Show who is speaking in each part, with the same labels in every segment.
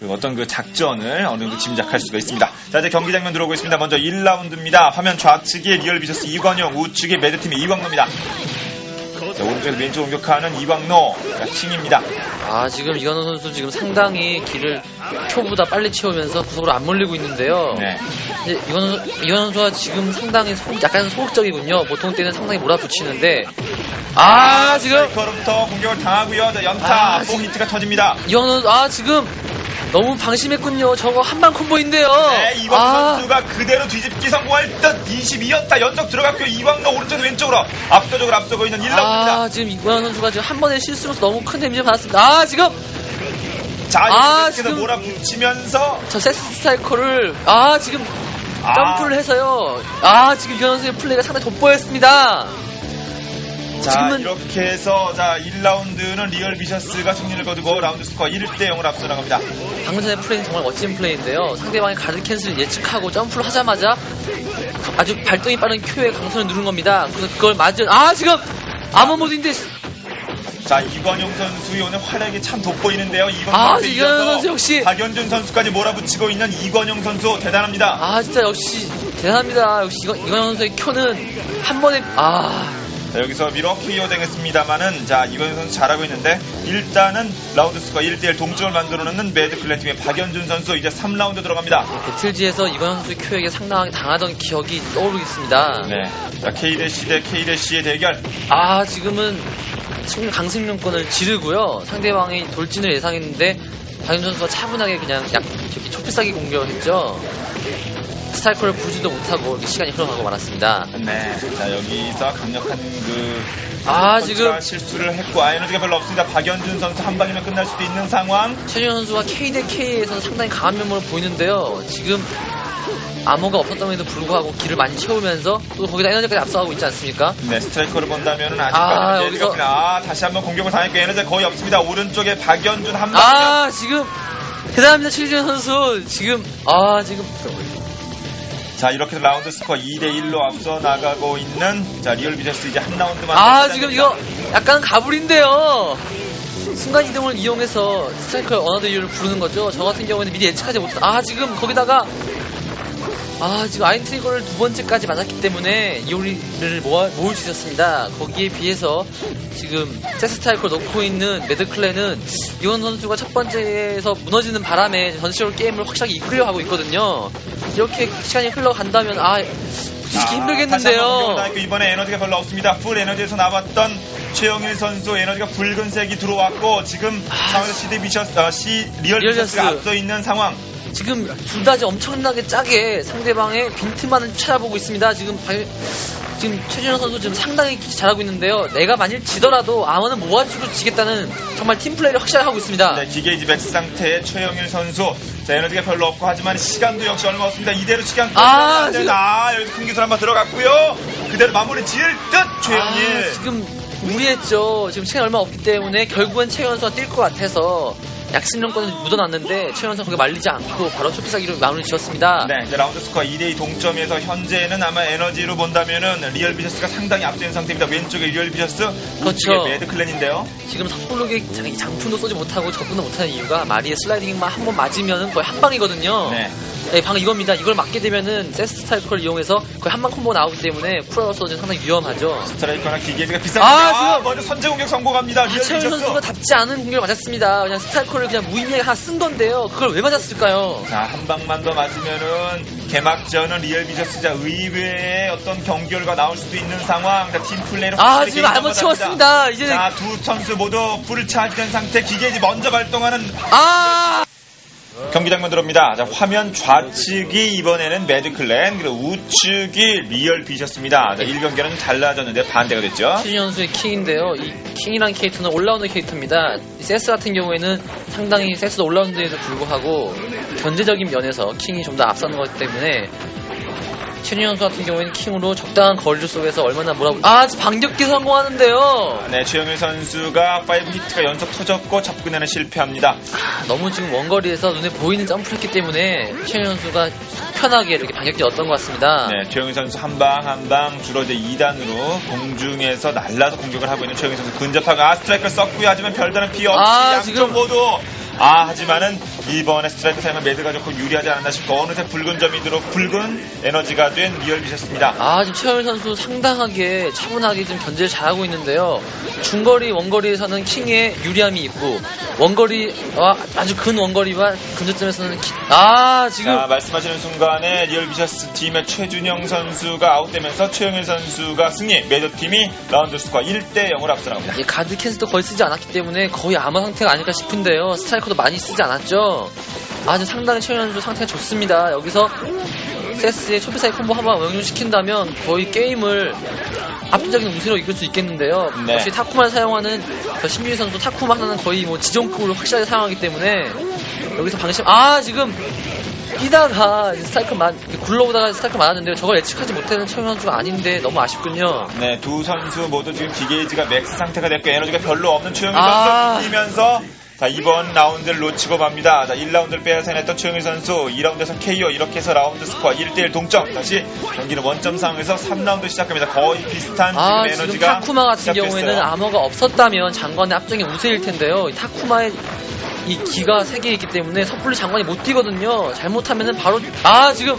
Speaker 1: 그 어떤 그 작전을 어느 정도 짐작할 수가 있습니다. 자, 이제 경기 장면 들어오고 있습니다. 먼저 1라운드입니다. 화면 좌측에 리얼 비셔스 이관영, 우측에 매드팀의 이광노입니다. 자, 오른쪽에서 왼쪽 공격하는 이광노, 자, 킹입니다.
Speaker 2: 아 지금 이건호 선수 지금 상당히 길을 초보다 빨리 채우면서 구석으로 안 몰리고 있는데요.
Speaker 1: 네.
Speaker 2: 이제 이건호 이건호 선수가 지금 상당히 소- 약간 소극적이군요. 보통 때는 상당히 몰아붙이는데 아 지금
Speaker 1: 스트라이커로부터 공격을 당하고요. 자, 연타,
Speaker 2: 아,
Speaker 1: 뽕 히트가 터집니다.
Speaker 2: 선수 아 지금 너무 방심했군요. 저거 한방 콤보인데요.
Speaker 1: 네, 이광노
Speaker 2: 아,
Speaker 1: 선수가 그대로 뒤집기 성공할 듯 22연타 연속 들어갔고요. 이광노 오른쪽 왼쪽으로 압도적으로 앞서고 있는 1라운드입니다.
Speaker 2: 아 지금 이건호 선수가 지금 한 번의 실수로서 너무 큰 데미지를 받았습니다. 아 지금
Speaker 1: 자,
Speaker 2: 아,
Speaker 1: 이렇게
Speaker 2: 지금-
Speaker 1: 몰아붙이면서
Speaker 2: 저 세스 스타이커를 아 지금
Speaker 1: 아.
Speaker 2: 점프를 해서요. 아 지금 이건호 선수의 플레이가 상당히 돋보였습니다.
Speaker 1: 자,
Speaker 2: 지금은-
Speaker 1: 이렇게 해서 자, 1라운드는 리얼 비셔스가 승리를 거두고 라운드 스코어 1대 0으로 앞서 나갑니다.
Speaker 2: 방금 전에 플레이는 정말 멋진 플레이인데요. 상대방의 가드 캔슬을 예측하고 점프를 하자마자 아주 발동이 빠른 큐에 강선을 누른 겁니다. 그래서 그걸 맞은 아 지금 아무 모드인데
Speaker 1: 자, 이관용 선수의 오늘 활약이 참 돋보이는데요. 이관용
Speaker 2: 아,
Speaker 1: 선수
Speaker 2: 역시-
Speaker 1: 박연준 선수까지 몰아붙이고 있는 이관용 선수 대단합니다.
Speaker 2: 아 진짜 역시 대단합니다. 역시 이건 선수의 큐는 한 번에 아
Speaker 1: 자, 여기서 미러 KO 당했습니다만은 자, 이관용 선수 잘하고 있는데 일단은 라운드 스코어 1대 1 동점을 만들어 놓는 매드 클랜 팀의 박연준 선수 이제 3라운드 들어갑니다.
Speaker 2: 배틀지에서 이건 선수의 큐에게 상당하게 당하던 기억이 떠오르겠습니다.
Speaker 1: 네. 자, K-대 K-의 대결.
Speaker 2: 아 지금은 지금 강승용권을 지르고요 상대방이 돌진을 예상했는데 박윤 선수가 차분하게 그냥 약 저기 초피싸기 공격을 했죠 스타이커를 부지도 못하고 이렇게 시간이 흘러가고 말았습니다
Speaker 1: 네. 자, 여기서 강력한 그
Speaker 2: 아 지금
Speaker 1: 실수를 했고 아, 에너지가 별로 없습니다. 박연준 선수 한 방이면 끝날 수도 있는 상황.
Speaker 2: 최준 선수가 K 대 K에서 상당히 강한 면모를 보이는데요 지금 암호가 없었던에도 불구하고 길을 많이 채우면서 또 거기다 에너지까지 앞서가고 있지 않습니까?
Speaker 1: 네, 스트라이커를 본다면은
Speaker 2: 아,
Speaker 1: 아직까지
Speaker 2: 여기서-
Speaker 1: 여기서 아, 다시 한번 공격을 당했고 에너지 거의 없습니다. 오른쪽에 박연준 한 방.
Speaker 2: 아 지금 대단합니다 최준 선수 지금 아 지금
Speaker 1: 자, 이렇게 라운드 스코어 2대 1로 앞서 나가고 있는 자, 리얼 비저스 이제 한 라운드만 아더
Speaker 2: 지금. 이거 약간 가불인데요 순간 이동을 이용해서 스트라이커의 어나더 이유를 부르는 거죠 저 같은 경우에는 미리 예측하지 못한 아 지금 거기다가 아 지금 아인트리거를 두 번째까지 맞았기 때문에 이오리를 모아, 모을 수 있었습니다 거기에 비해서 지금 세스 스트라이커를 놓고 있는 매드클랜은 이원 선수가 첫 번째에서 무너지는 바람에 전체적으로 게임을 확실하게 이끌려 가고 있거든요 이렇게 시간이 흘러간다면 아 솔직히 힘들겠는데요
Speaker 1: 당했고 이번에 에너지가 별로 없습니다. 풀 에너지에서 나왔던 최영일 선수 에너지가 붉은색이 들어왔고 지금 상황에서 CD 비셔스, 어, C 리얼 비셔스. 앞서 있는 상황.
Speaker 2: 지금 둘다 엄청나게 짜게 상대방의 빈틈만을 찾아보고 있습니다. 지금 발- 지금 최준호 선수 지금 상당히 잘하고 있는데요. 내가 만일 지더라도 암호는 모아주고 지겠다는 정말 팀 플레이를 확실하게 하고 있습니다.
Speaker 1: 네, 기계이지 맥스 상태의 최영일 선수. 자, 에너지가 별로 없고 하지만 시간도 역시 얼마 없습니다. 이대로 시간
Speaker 2: 아, 지금-
Speaker 1: 아, 여기서 큰 기술 한번 들어갔고요. 그대로 마무리 지을 듯 최영일.
Speaker 2: 아, 지금 무리했죠. 지금 시간이 얼마 없기 때문에 결국엔 최현 선수가 뛸 것 같아서 약신령권을 묻어놨는데 선수 거기 말리지 않고 바로 초피사기로 마무리 지었습니다.
Speaker 1: 네, 이제 라운드 스코어 2대2 동점에서 현재는 아마 에너지로 본다면은 리얼 비셔스가 상당히 앞서는 상태입니다. 왼쪽에 리얼 비셔스,
Speaker 2: 그렇죠.
Speaker 1: 매드 클랜인데요.
Speaker 2: 지금 자기 장풍도 쏘지 못하고 접근도 못하는 이유가 마리의 슬라이딩만 한 번 맞으면 거의 한 방이거든요.
Speaker 1: 네.
Speaker 2: 네, 방금 이겁니다. 이걸 맞게 되면은 세스 스타이커를 이용해서 거의 한방 콤보 나오기 때문에 풀어서 지금 상당히 위험하죠.
Speaker 1: 스트라이커나 기계지가 비싼
Speaker 2: 아,
Speaker 1: 아, 먼저 선제 공격 성공합니다. 리얼 비셔스.
Speaker 2: 선수가 답지 않은 공격을 맞았습니다. 그냥 스타이커 를 그냥 무의미하게 하나 쓴 건데요. 그걸 왜 맞았을까요?
Speaker 1: 자, 한 방만 더 맞으면은 개막전은 리얼 비셔스자 의외의 어떤 경결과 나올 수도 있는 상황. 자, 팀 플레이를
Speaker 2: 아, 지금 알못. 채웠습니다. 이제는
Speaker 1: 자, 두 선수 모두 불을 차지된 상태 기계지 먼저 발동하는
Speaker 2: 아!
Speaker 1: 경기 장면 들어옵니다. 자, 화면 좌측이 이번에는 매드클랜, 그리고 우측이 리얼 비셔스입니다. 자, 1경기는 좀 달라졌는데 반대가 됐죠.
Speaker 2: 최준 선수의 킹인데요. 이 킹이라는 캐릭터는 올라운드 캐릭터입니다. 이 세스 같은 경우에는 상당히 세스도 올라운드에도 불구하고 견제적인 면에서 킹이 좀 더 앞서는 것 때문에 최준 선수 같은 경우에는 킹으로 적당한 거리를 속에서 얼마나 몰아보 아 반격기 성공하는데요.
Speaker 1: 네, 최영일 선수가 5 히트가 연속 터졌고 접근에는 실패합니다.
Speaker 2: 아, 너무 지금 원거리에서 눈에 보이는 점프를 했기 때문에 최준 선수가 편하게 이렇게 반격기 얻던 것 같습니다.
Speaker 1: 네, 최영일 선수 한 방 한 방 주로 이제 2단으로 공중에서 날라서 공격을 하고 있는 최영일 선수 근접하고 아 스트라이크를 썼고요. 하지만 별다른 피해 없이
Speaker 2: 아,
Speaker 1: 양쪽
Speaker 2: 지금-
Speaker 1: 모두 아, 하지만은 이번에 스트라이크 타임은 매드가 좋고 유리하지 않았나 싶고 어느새 붉은 점이 들어 붉은 에너지가 된 리얼 비셨습니다.
Speaker 2: 아, 지금 최영일 선수 상당하게 차분하게 지금 견제를 잘하고 있는데요. 중거리, 원거리에서는 킹의 유리함이 있고, 원거리와 아주 근 원거리와 근접점에서는 킹. 아, 지금.
Speaker 1: 자, 말씀하시는 순간에 리얼 비셔스 팀의 최준영 선수가 아웃되면서 최영일 선수가 승리, 매드 팀이 라운드 스코어 1대 0으로 앞서 나갑니다.
Speaker 2: 이 가드 캔슬도 거의 쓰지 않았기 때문에 거의 아마 상태가 아닐까 싶은데요. 스트라이 커도 많이 쓰지 않았죠. 아주 상당히 선수 상태가 좋습니다. 여기서 세스의 초비사이 콤보 한번 응용시킨다면 거의 게임을 압도적인 우세로 이길 수 있겠는데요.
Speaker 1: 네.
Speaker 2: 역시 타쿠만 사용하는 저 신유희 선수 타쿠만 하나는 거의 뭐 지정급으로 확실하게 사용하기 때문에 여기서 방심 아 지금 뛰다가 스트라이크 만 굴러오다가 스트라이크 맞았는데요. 저걸 예측하지 못하는 최현 선수가 아닌데 너무 아쉽군요.
Speaker 1: 네, 두 선수 모두 지금 기게이지가 맥스 상태가 됐고 에너지가 별로 없는 최영일
Speaker 2: 아.
Speaker 1: 선수 이기면서 자, 이번 라운드를 놓치고 맙니다. 자, 1라운드를 빼앗아냈던 최영일 선수 2라운드에서 KO 이렇게 해서 라운드 스코어 1대1 동점. 다시 경기는 원점 상황에서 3라운드 시작합니다. 거의 비슷한
Speaker 2: 아,
Speaker 1: 지금 에너지가
Speaker 2: 타쿠마 같은
Speaker 1: 시작됐어요.
Speaker 2: 경우에는 아머가 없었다면 장관의 압정이 우세일 텐데요. 이 타쿠마의 이 기가 세개 있기 때문에 섣불리 장관이 못 뛰거든요. 잘못하면은 바로 아 지금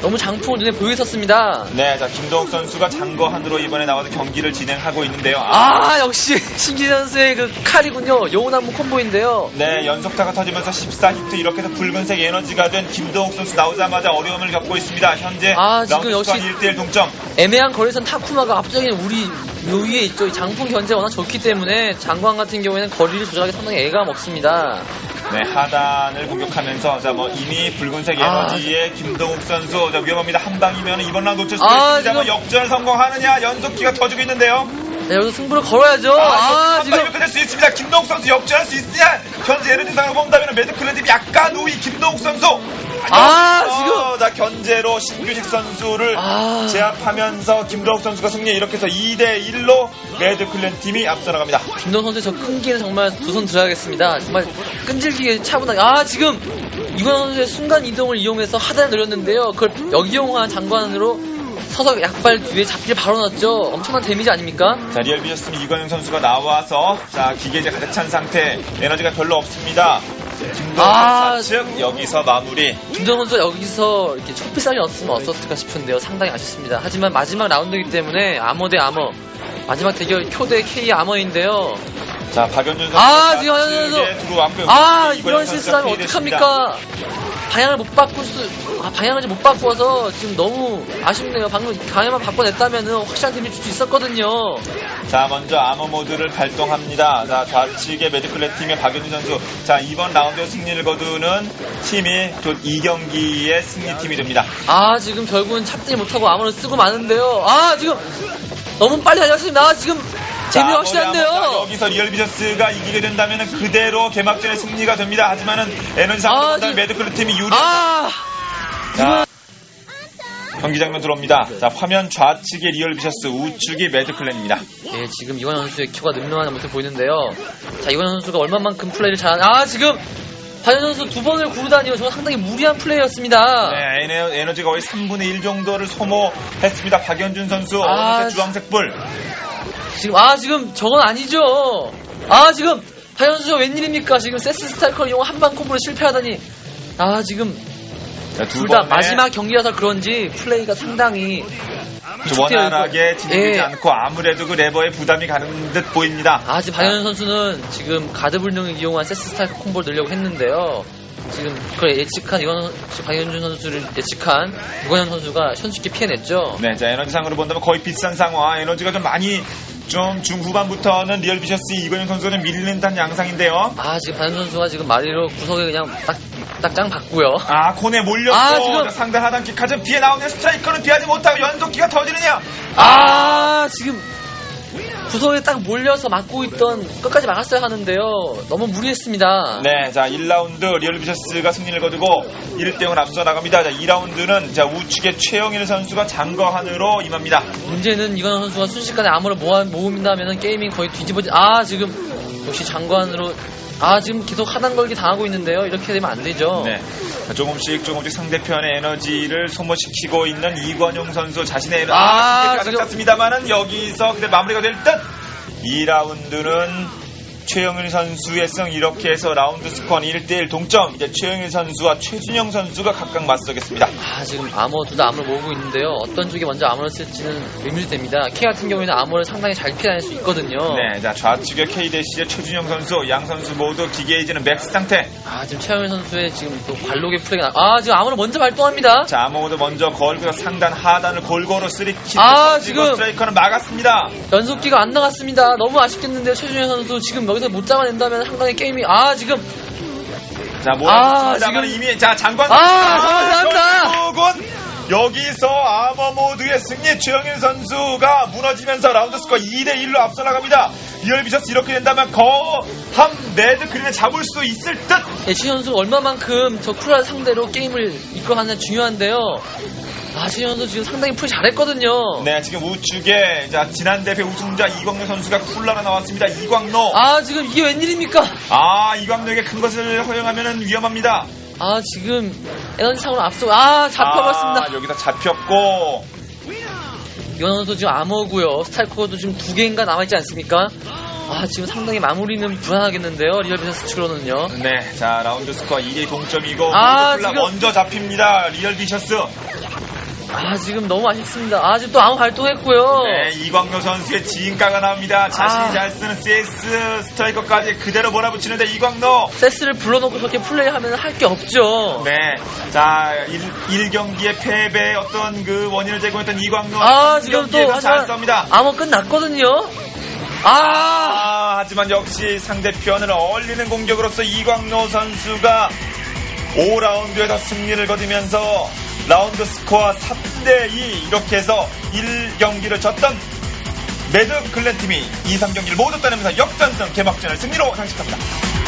Speaker 2: 너무 장풍을 눈에 보이고 있었습니다.
Speaker 1: 네, 자 김동욱 선수가 장거한으로 이번에 나와서 경기를 진행하고 있는데요. 아,
Speaker 2: 아 역시 신기 선수의 그 칼이군요. 영혼한무 콤보인데요.
Speaker 1: 네, 연속타가 터지면서 14히트 이렇게 해서 붉은색 에너지가 된 김동욱 선수 나오자마자 어려움을 겪고 있습니다. 현재
Speaker 2: 아, 지금
Speaker 1: 라운드
Speaker 2: 역시-
Speaker 1: 1대1 동점.
Speaker 2: 애매한 거리에선 타쿠마가 압도적인 우리 요 위에 있죠. 이 장풍 견제 워낙 좋기 때문에 장관 같은 경우에는 거리를 조절하기 상당히 애가 먹습니다.
Speaker 1: 네, 하단을 공격하면서 자 뭐 이미 붉은색
Speaker 2: 아,
Speaker 1: 에너지의 김동욱 선수 자, 위험합니다. 한 방이면 이번 라운드 놓칠 수도
Speaker 2: 아,
Speaker 1: 있습니다만 역전을 성공하느냐 연속기가 터지고 있는데요.
Speaker 2: 자, 여기서 승부를 걸어야죠.
Speaker 1: 아,
Speaker 2: 아,
Speaker 1: 한
Speaker 2: 지금
Speaker 1: 방이면 끝낼 수 있습니다. 김동욱 선수 역전할 수 있느냐? 현재 에너지 상을 본다면 매드클랜팀이 약간 우위 김동욱 선수.
Speaker 2: 아,
Speaker 1: 여기서
Speaker 2: 지금-
Speaker 1: 자 견제로 신규식 선수를
Speaker 2: 아.
Speaker 1: 제압하면서 김동욱 선수가 승리 이렇게 해서 2대 1로 매드클랜 팀이 앞서 나갑니다.
Speaker 2: 김동 선수의 저 끈기는 정말 두 손 들어야겠습니다. 정말 끈질기게 차분하게. 아, 지금 이건 선수의 순간 이동을 이용해서 하단을 노렸는데요. 그걸 역이용한 장관으로 서서 약발 뒤에 잡기를 바로 넣었죠. 엄청난 데미지 아닙니까?
Speaker 1: 자, 리얼 비저스는 이관영 선수가 나와서 자, 기계제 가득 찬 상태. 에너지가 별로 없습니다.
Speaker 2: 아,
Speaker 1: 선수 측 여기서 마무리.
Speaker 2: 김정 선수가 여기서 이렇게 촛빛살이 없으면 어땠을까 싶은데요. 상당히 아쉽습니다. 하지만 마지막 라운드이기 때문에 아머 대 아머. 마지막 대결 쿄대 K 아머인데요.
Speaker 1: 자, 박연준 선수
Speaker 2: 아, 지금 박연준 선수. 아, 이런 실수하면. 어떡합니까? 방향을 못 바꿀 수, 아, 방향을 못 바꿔서 지금 너무 아쉽네요. 방금 방향만 바꿔냈다면 확실한 데미지 줄수 있었거든요.
Speaker 1: 자, 먼저 아머 모드를 발동합니다. 자, 좌측의 매드클랜 팀의 박연준 선수. 자, 이번 라운드에 승리를 거두는 팀이 곧 이 경기의 승리팀이 됩니다.
Speaker 2: 아, 지금 결국은 잡지 못하고 아무를 쓰고 마는데요. 아, 지금 너무 빨리 달렸습니다. 아, 지금 재미
Speaker 1: 자,
Speaker 2: 확실한데요.
Speaker 1: 아머가 여기서 리얼 비저스가 이기게 된다면 그대로 개막전의 승리가 됩니다. 하지만은 에너지 상으로
Speaker 2: 아,
Speaker 1: 매드클랜 팀이 유리.
Speaker 2: 아,
Speaker 1: 자, 경기 장면 들어옵니다. 자, 화면 좌측의 리얼 비셔스, 우측이 매드클랜입니다.
Speaker 2: 예, 지금 이관 선수의 큐가 능능한 모습 보이는데요. 자, 이관 선수가 얼마만큼 플레이를 잘하나. 아, 지금 박현 선수 두 번을 구르다니요. 저거 상당히 무리한 플레이였습니다.
Speaker 1: 네, 에너- 에너지가 거의 3분의 1 정도를 소모했습니다. 박연준 선수,
Speaker 2: 아,
Speaker 1: 주황색 불.
Speaker 2: 지금 아 지금 저건 아니죠. 아 지금 박현 선수가 웬일입니까? 지금 세스 스타이커를 이용 한방 콤보를 실패하다니. 아 지금 둘 다 마지막 경기라서 그런지 플레이가 상당히
Speaker 1: 좀 원활하게. 진행되지
Speaker 2: 예.
Speaker 1: 않고 아무래도 그 레버에 부담이 가는 듯 보입니다.
Speaker 2: 아 지금 박현 선수는 지금 가드 불능을 이용한 세스 스타이커 콤보를 넣으려고 했는데요. 지금 그걸 예측한 이건 박현준 선수를 예측한 유건현 선수가 손쉽게 피해냈죠.
Speaker 1: 네, 자, 에너지상으로 본다면 거의 비싼 상황. 에너지가 좀 많이 좀 중후반부터는 리얼 비셔스 이건영 선수가 좀 밀린다는 양상인데요.
Speaker 2: 아 지금 박현 선수가 지금 마리로 구석에 그냥 딱 딱짱 받고요.
Speaker 1: 아, 콘에 몰렸고
Speaker 2: 아, 지금-
Speaker 1: 자, 상대 하단킥 하지만 피해 나오는 스트라이커는 피하지 못하고 연속기가 터지느냐?
Speaker 2: 아 지금 구석에 딱 몰려서 막고 있던 끝까지 막았어야 하는데요. 너무 무리했습니다.
Speaker 1: 네, 자, 1라운드 리얼 비셔스가 승리를 거두고 1대0을 앞서 나갑니다. 자, 2라운드는 자, 우측의 최영일 선수가 장거한으로 임합니다.
Speaker 2: 문제는 이건 선수가 순식간에 아무를 모아, 모은다면 게임이 거의 뒤집어지. 아 지금 역시 장관으로 아 지금 계속 하단 걸기 당하고 있는데요. 이렇게 되면 안 되죠.
Speaker 1: 네. 자, 조금씩 조금씩 상대편의 에너지를 소모시키고 있는 이관용 선수 자신의 에너지
Speaker 2: 아,
Speaker 1: 아, 가득
Speaker 2: 지금-
Speaker 1: 찼습니다만은 여기서 근데 마무리가 될 듯. 2라운드는 최영일 선수의 승 이렇게 해서 라운드 스코어는 1대1 동점. 이제 최영일 선수와 최준영 선수가 각각 맞서겠습니다.
Speaker 2: 아, 지금 아머, 둘다 아머를 모으고 있는데요. 어떤 쪽이 먼저 아머를 쓸지는 의문됩니다. K 같은 경우에는 아머를 상당히 잘 피해낼 수 있거든요.
Speaker 1: 네, 자 좌측의 K-대시의 최준영 선수, 양 선수 모두 기계이지는 맥스 상태.
Speaker 2: 아, 지금 최영일 선수의 지금 또 관록의 플레이가 나... 아, 지금 아머를 먼저 발동합니다.
Speaker 1: 자, 아무도 먼저 걸고 상단 하단을 골고루 쓰리킥.
Speaker 2: 아, 지금.
Speaker 1: 스트라이커는 막았습니다.
Speaker 2: 연속기가 안 나갔습니다. 너무 아쉽겠는데요, 최준영 선수. 지금 여기서 못 잡아낸다면 상당히 게임이, 아, 지금.
Speaker 1: 자,
Speaker 2: 아,
Speaker 1: 모아습니다만
Speaker 2: 지금-
Speaker 1: 이미 자 장관.
Speaker 2: 아, 장관
Speaker 1: 결국은 여기서 아머 모드의 승리 최영일 선수가 무너지면서 라운드 스코어 2대 1로 앞서 나갑니다. 리얼 비셔스 이렇게 된다면 거함 레드 그린을 잡을 수 있을 듯.
Speaker 2: 예, 최준영 선수 얼마만큼 저 쿨한 상대로 게임을 이끌어가느냐 중요한데요. 아, 선수 지금 상당히 플레이 잘했거든요.
Speaker 1: 네, 지금 우측에 자 지난 대회 우승자 이광로 선수가 쿨라가 나왔습니다. 이광로.
Speaker 2: 아, 지금 이게 웬일입니까?
Speaker 1: 아, 이광로에게 큰 것을 허용하면 위험합니다.
Speaker 2: 아, 지금 에너지상으로 앞서고, 아, 잡혀버렸습니다.
Speaker 1: 아, 여기서 잡혔고.
Speaker 2: 선수 지금 암호고요. 스타이커도 지금 두 개인가 남아있지 않습니까? 아, 지금 상당히 마무리는 불안하겠는데요. 리얼 비전 스 측으로는요.
Speaker 1: 네, 자 라운드 스코어 2대 동점이고
Speaker 2: 아, 지금-
Speaker 1: 먼저 잡힙니다. 리얼 비셔스.
Speaker 2: 아, 지금 너무 아쉽습니다. 아, 또 암호 발동했고요.
Speaker 1: 네, 이광로 선수의 지인가가 나옵니다. 자신이
Speaker 2: 아.
Speaker 1: 잘 쓰는 CS 스트라이커까지 그대로 몰아붙이는데 이광로.
Speaker 2: 세스를 불러놓고 그렇게 플레이하면 할 게 없죠.
Speaker 1: 네, 자 1, 경기의 패배의 어떤 그 원인을 제공했던 이광로.
Speaker 2: 아, 지금 또,
Speaker 1: 3경기에서 잘
Speaker 2: 하지만
Speaker 1: 썹니다.
Speaker 2: 암호 끝났거든요. 아,
Speaker 1: 아, 하지만 역시 상대편을 얼리는 공격으로서 이광로 선수가 5라운드에서 승리를 거두면서 라운드 스코어 3대2 이렇게 해서 1경기를 졌던 매드 클랜 팀이 2, 3경기를 모두 따내면서 역전승 개막전을 승리로 장식합니다.